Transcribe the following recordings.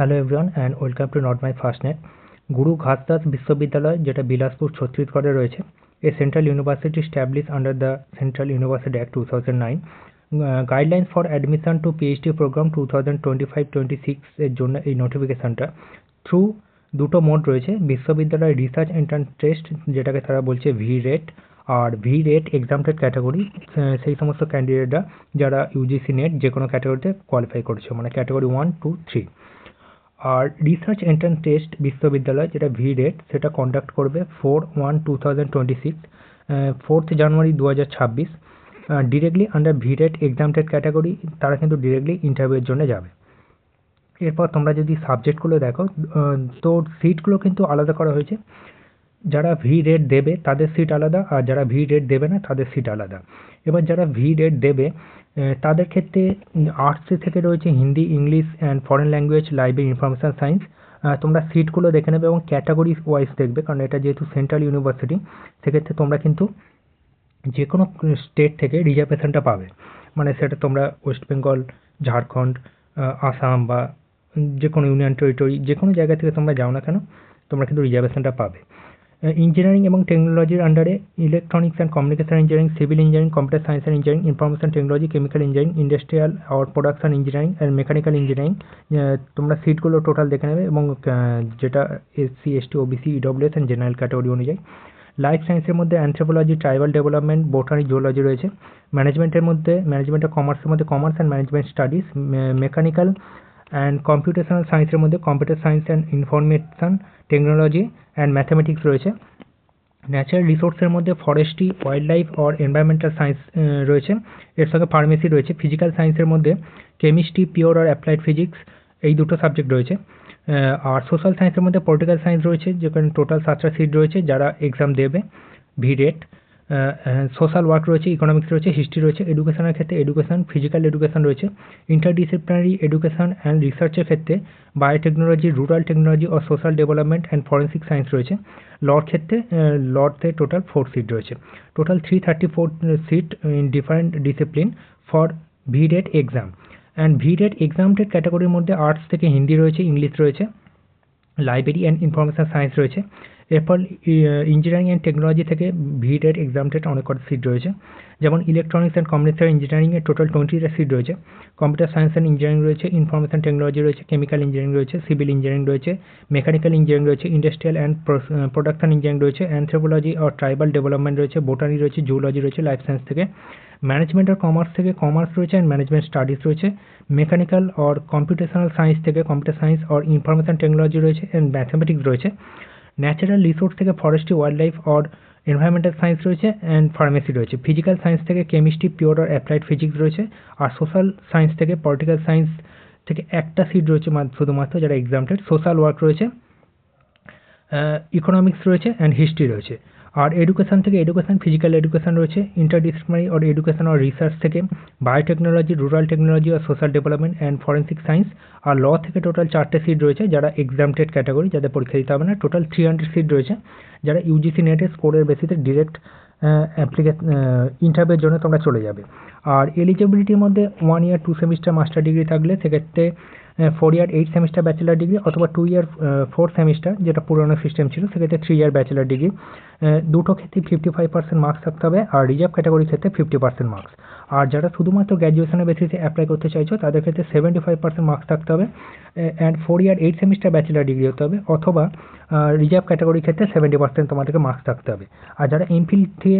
Hello everyone and welcome to not my first net Guru Ghasidas বিশ্ববিদ্যালয় যেটা বিলাসপুর, ছত্তিশগড়ে রয়েছে, a central university establish under the central university act two thousand nine guideline for admission to PhD programme two thousand twenty five twenty six এর জন্য এই নোটিফিকেশানটা through দুটো mode রয়েছে, বিশ্ববিদ্যালয় রিসার্চ এন্ট্রান্স টেস্ট যেটাকে তারা বলছে ভি রেট আর ভি রেট এক্সামটেড ক্যাটাগরি সেই সমস্ত ক্যান্ডিডেটরা যারা ইউজিসি নেট যে কোনো ক্যাটাগরিতে কোয়ালিফাই করছে মানে ক্যাটাগরি ওয়ান টু থ্রি আর রিসার্চ এন্ট্রান্স টেস্ট বিশ্ববিদ্যালয়, যেটা ভি রেট সেটা কন্ডাক্ট করবে four one two thousand twenty six fourth January দু হাজার ছাব্বিশ directly under V RET exempted category তারা কিন্তু ডিরেক্টলি ইন্টারভিউয়ের জন্য যাবে। এরপর তোমরা যদি সাবজেক্টগুলো দেখো তো সিটগুলো কিন্তু আলাদা করা হয়েছে। যারা ভি রেট দেবে, তাদের সিট আলাদা, আর যারা ভি রেট দেবে না, তাদের সিট আলাদা। এবার যারা ভি রেট দেবে তাদের ক্ষেত্রে আর্টসে থেকে রয়েছে Hindi, English and foreign language library information science তোমরা সিটগুলো দেখে নেবে এবং ক্যাটাগরি ওয়াইজ দেখবে, কারণ এটা যেহেতু সেন্ট্রাল ইউনিভার্সিটি সেক্ষেত্রে তোমরা কিন্তু যে কোনো স্টেট থেকে রিজার্ভেশনটা পাবে। মানে সেটা তোমরা ওয়েস্ট বেঙ্গল ঝাড়খণ্ড আসাম বা যে কোনো ইউনিয়ন টেরিটরি যে কোনো জায়গা থেকে তোমরা যাও না কেন, তোমরা কিন্তু রিজার্ভেশনটা পাবে। ইঞ্জিনিয়ারিং এবং টেকনোলজির আন্ডারে electronics and communication engineering civil engineering computer science and engineering information technology chemical engineering industrial R production engineering and mechanical engineering তোমরা সিটগুলো টোটাল দেখে নেবে এবং যেটা SC ST OBC EWS and general category অনুযায়ী। লাইফ সায়েন্সের মধ্যে anthropology tribal development botany geology রয়েছে। ম্যানেজমেন্টের মধ্যে ম্যানেজমেন্ট কমার্সের মধ্যে commerce and management studies mechanical and computational সায়েন্সের মধ্যে computer science and information technology and mathematics রয়েছে। ন্যাচারাল রিসোর্সের মধ্যে forestry wildlife or environmental science রয়েছে। এর সঙ্গে ফার্মেসি রয়েছে। ফিজিক্যাল সায়েন্সের মধ্যে কেমিস্ট্রি পিওর আর অ্যাপ্লাইড ফিজিক্স এই দুটো সাবজেক্ট রয়েছে। আর সোশ্যাল সায়েন্সের মধ্যে পলিটিক্যাল সায়েন্স রয়েছে। যেখানে টোটাল সাতটা সিট রয়েছে যারা এক্সাম দেবে ভিডেট সোশ্যাল ওয়ার্ক রয়েছে ইকোনমিক্স রয়েছে হিস্ট্রি রয়েছে এডুকেশনের ক্ষেত্রে এডুকেশন ফিজিক্যাল এডুকেশন রয়েছে ইন্টারডিসিপ্লিনারি এডুকেশন অ্যান্ড রিসার্চের ক্ষেত্রে biotechnology rural technology O social development and forensic science রয়েছে। লর ক্ষেত্রে লতে টোটাল ফোর সিট রয়েছে। Total three thirty four seat in different discipline for V ভিডেট exam and ভিডেট এক্সামটেড ক্যাটাগরির মধ্যে আর্টস থেকে হিন্দি রয়েছে ইংলিশ রয়েছে লাইব্রেরি অ্যান্ড ইনফরমেশান সায়েন্স রয়েছে। এরপর ইঞ্জিনিয়ারিং অ্যান্ড টেকনোলজি থেকে ভিডের এক্সাম এক্সামটেড অনেক কটা সিট রয়েছে। যেমন ইলেকট্রনিক্স অ্যান্ড কমিউনিকেশন ইঞ্জিনিয়ারিংয়ে টোটাল টোয়েন্টিটা সিট রয়েছে। কম্পিউটার সায়েন্স অ্যান্ড ইঞ্জিনিয়ারিং রয়েছে ইনফরমেশন টেকনোলজি রয়েছে কেমিক্যাল ইঞ্জিনিয়ারিং রয়েছে সিভিল ইঞ্জিনিয়ারিং রয়েছে মেকানিক্যাল ইঞ্জিনিয়ারিং রয়েছে ইন্ডাস্ট্রিয়াল অ্যান্ড প্রোডাকশন ইঞ্জিনিয়ারিং রয়েছে অ্যান্থ্রোপোলজি আর ট্রাইবাল ডেভেলপমেন্ট রয়েছে বোটানি রয়েছে জুলজি রয়েছে লাইফ সায়েন্স থেকে। ম্যানেজমেন্ট আর কমার্স থেকে কমার্স রয়েছে অ্যান্ড ম্যানেজমেন্ট স্টাডিজ রয়েছে। মেকানিক্যাল অর কম্পিউটেশনাল সায়েন্স থেকে computer science or information technology রয়েছে অ্যান্ড ম্যাথামেটিক্স রয়েছে। ন্যাচারাল রিসোর্স থেকে forestry wildlife or environmental science রয়েছে অ্যান্ড ফার্মেসি রয়েছে। ফিজিক্যাল সায়েন্স থেকে কেমিস্ট্রি, পিওর আর অ্যাপ্লাইড ফিজিক্স রয়েছে আর সোশ্যাল সায়েন্স থেকে পলিটিক্যাল সায়েন্স থেকে একটা সিট রয়েছে শুধুমাত্র যারা এক্সামটেড। সোশ্যাল ওয়ার্ক রয়েছে ইকোনমিক্স রয়েছে অ্যান্ড হিস্ট্রি রয়েছে। আর এডুকেশন থেকে এডুকেশন ফিজিক্যাল এডুকেশন রয়েছে interdisciplinary or education or research থেকে biotechnology rural technology R social development and forensic science R law থেকে টোটাল চারটে সিট রয়েছে যারা এক্সামটেড ক্যাটাগরি যাদের পরীক্ষা দিতে হবে না টোটাল থ্রি হান্ড্রেড সিট রয়েছে, যারা ইউজিসি নেটের স্কোরের বেসিতে ডিরেক্ট অ্যাপ্লিকে ইন্টারভিউর জন্য তোমরা চলে যাবে। আর এলিজিবিলিটির মধ্যে one year two semester master degree থাকলে সেক্ষেত্রে four year eight semester bachelor degree অথবা টু ইয়ার ফোর সেমিস্টার যেটা পুরোনো সিস্টেম ছিল, সেক্ষেত্রে থ্রি ইয়ার ব্যাচেলার ডিগ্রি দুটো ক্ষেত্রে ফিফটি ফাইভ পার্সেন্ট মার্কস থাকতে হবে আর রিজার্ভ ক্যাটাগরির ক্ষেত্রে ফিফটি পার্সেন্ট মার্কস আর যারা শুধুমাত্র গ্র্যাজুয়েশনের বেসিসে অ্যাপ্লাই করতে চাইছো তাদের ক্ষেত্রে সেভেন্টি ফাইভ পার্সেন্ট মার্কস থাকতে হবে and four year eight semester bachelor degree হতে হবে অথবা রিজার্ভ ক্যাটাগরির ক্ষেত্রে সেভেন্টি পার্সেন্ট তোমাদেরকে মার্কস থাকতে হবে। আর যারা এমফিল থেকে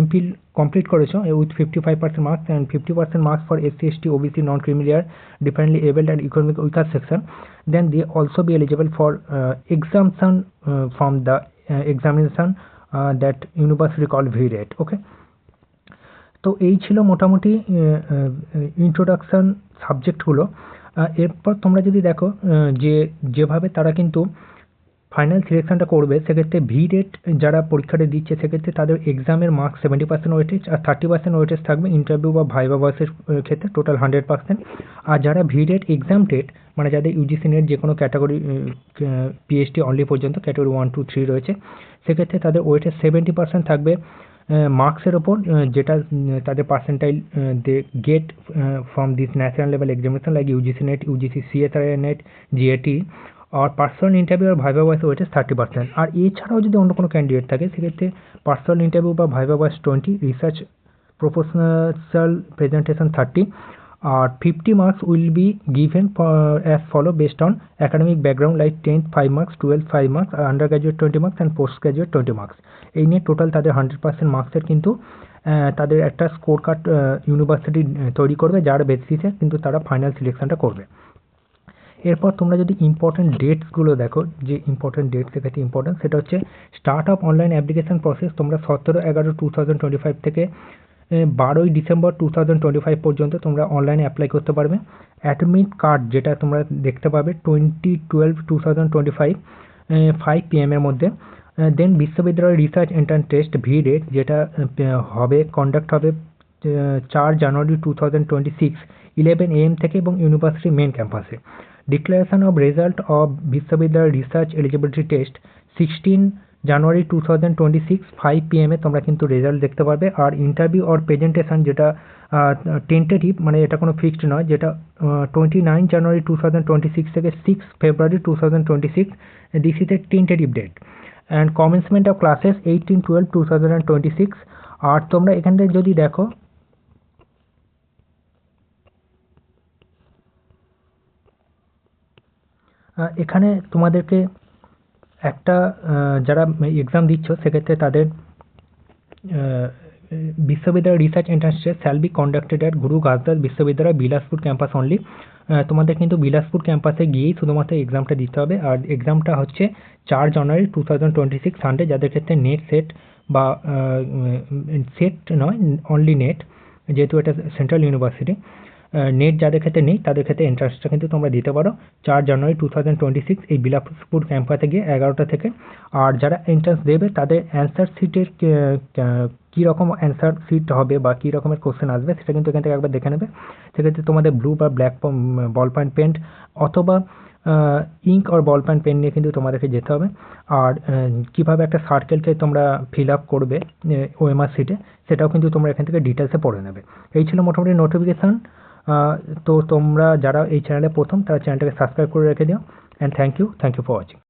এমফিল কমপ্লিট করেছ with fifty five percent marks and fifty percent marks for SC ST OBC non creamy layer differently abled and economic weaker section then they also be eligible for uh, exemption uh, from the uh, examination uh, that তো এই ছিল মোটামুটি introduction সাবজেক্টগুলো এরপর তোমরা যদি দেখো যে, যেভাবে তারা কিন্তু ফাইনাল সিলেকশানটা করবে, সেক্ষেত্রে ভি রেট যারা পরীক্ষাটা দিচ্ছে, সেক্ষেত্রে তাদের এক্সামের মার্কস সেভেন্টি পার্সেন্ট ওয়েটেজ আর থার্টি পার্সেন্ট ওয়েটেজ থাকবে ইন্টারভিউ বা ভাইবা ভয়েসের ক্ষেত্রে টোটাল হান্ড্রেড পার্সেন্ট আর যারা ভি রেট এক্সামটেড মানে যাদের ইউজিসি নেট যে কোনো ক্যাটাগরি পিএইচডি অনলি পর্যন্ত ক্যাটাগরি ওয়ান টু থ্রি রয়েছে, সেক্ষেত্রে তাদের ওয়েটেজ সেভেন্টি পার্সেন্ট থাকবে। মার্কসের ওপর যেটা তাদের percentile they get from this national level examination like UGC NET UGC CSR NET GAT R personal interview R viva voce weightage thirty percent আর এছাড়াও যদি অন্য কোনো ক্যান্ডিডেট থাকে, সেক্ষেত্রে পার্সোনাল ইন্টারভিউ বা ভাইভা বয়স twenty research professional presentation thirty R fifty marks will be given as follow based on academic background like tenth five marks twelve five marks R under graduate twenty marks and post graduate twenty marks এই নিয়ে total তাদের hundred percent মার্কসের কিন্তু তাদের একটা score card university তৈরি করবে যার বেসিসে কিন্তু তারা ফাইনাল সিলেকশনটা করবে। এরপর তোমরা যদি ইম্পর্টেন্ট ডেটসগুলো দেখো, যে ইম্পর্টেন্ট ডেটস এক্ষেত্রে ইম্পর্টেন্ট সেটা হচ্ছে start up online application process তোমরা সতেরো এগারো টু থাউজেন্ড টোয়েন্টি ফাইভ থেকে বারোই December two thousand twenty five পর্যন্ত তোমরা অনলাইনে অ্যাপ্লাই করতে পারবে। অ্যাডমিট কার্ড যেটা তোমরা দেখতে পাবে twenty twelve two thousand twenty five five পিএমের মধ্যে। Then Vishwavidyalaya research entrance test V date যেটা হবে কন্ডাক্ট হবে চার January two thousand twenty six eleven AM থেকে এবং ইউনিভার্সিটি মেন ক্যাম্পাসে declaration of result of Vishwavidyalaya research eligibility test sixteen January two thousand twenty six five পিএমে তোমরা কিন্তু result দেখতে পারবে। আর ইন্টারভিউ অর প্রেজেন্টেশন যেটা টেন্টেটিভ মানে এটা কোনো ফিক্সড নয়, যেটা twenty nine January two thousand twenty six থেকে six February two thousand twenty six this is a tentative date and commencement of classes eighteen twelve two thousand twenty six আর তোমরা এখান থেকে যদি দেখো এখানে তোমাদেরকে একটা যারা এক্সাম দিচ্ছ, সেক্ষেত্রে তাদের Vishwavidyalaya research entrance shall be conducted at Guru Ghasidas Vishwavidyalaya, Bilaspur campus only তোমাদের কিন্তু বিলাসপুর ক্যাম্পাসে গিয়েই শুধুমাত্র এক্সামটা দিতে হবে। আর এক্সামটা হচ্ছে চার January two thousand twenty six Sunday যাদের ক্ষেত্রে নেট সেট বা সেট নয় অনলি নেট যেহেতু এটা সেন্ট্রাল ইউনিভার্সিটি নেট যাদের ক্ষেত্রে নেই, তাদের ক্ষেত্রে এন্ট্রান্সটা কিন্তু তোমরা দিতে পারো। চার January two thousand twenty six এই বিলাসপুর ক্যাম্পাসে গিয়ে এগারোটা থেকে। আর যারা এন্ট্রান্স দেবে, তাদের অ্যান্সার সিটের কী রকম অ্যান্সার সিট হবে বা কী রকমের কোশ্চেন আসবে, সেটা কিন্তু এখান থেকে একবার দেখে নেবে। সেক্ষেত্রে তোমাদের ব্লু বা ব্ল্যাক বল পয়েন্ট পেন অথবা ইঙ্ক আর বল পয়েন্ট পেন নিয়ে কিন্তু তোমাদেরকে যেতে হবে। আর কীভাবে একটা সার্কেলকে তোমরা ফিল আপ করবে ওএমআর সিটে সেটাও কিন্তু তোমরা এখান থেকে ডিটেলসে পড়ে নেবে। এই ছিল মোটামুটি নোটিফিকেশান তো তোমরা যারা এই চ্যানেলে প্রথম, তারা চ্যানেলটাকে সাবস্ক্রাইব করে রেখে দিও। And thank you thank you for watching